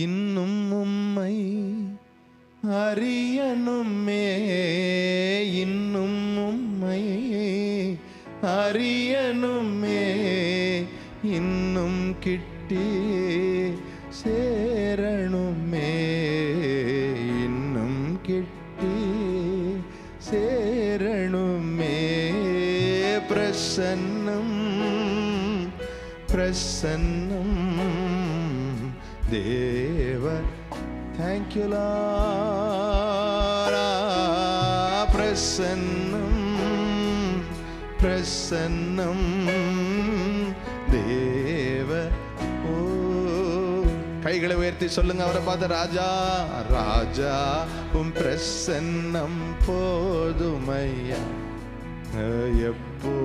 இன்னும் உம்மை அறியணுமே இன்னும் உம்மை அறியணுமே இன்னும் கிட்டி சேரணுமே இன்னும் கிட்டி சேரணுமே பிரசன்னம் பிரசன்னம் தேவ தேங்க்யூ பிரசன்னம் பிரசன்னம். தேவ ஓ. கைகளை உயர்த்தி சொல்லுங்க அவரை பார்த்து ராஜா ராஜா உம் பிரசன்னம் போதுமையா? எப்போ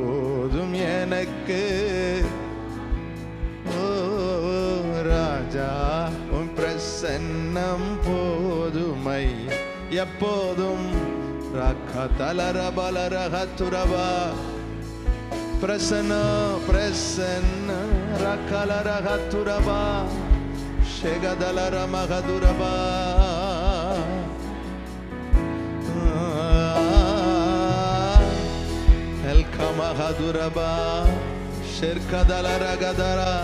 எப்போதும் ரகத்துரபா பிரசன்ன பிரசன்ன ரகலரகத்துரபா ஷெகதலர மகதுரபா الكمغدربا شركة دلرقدرا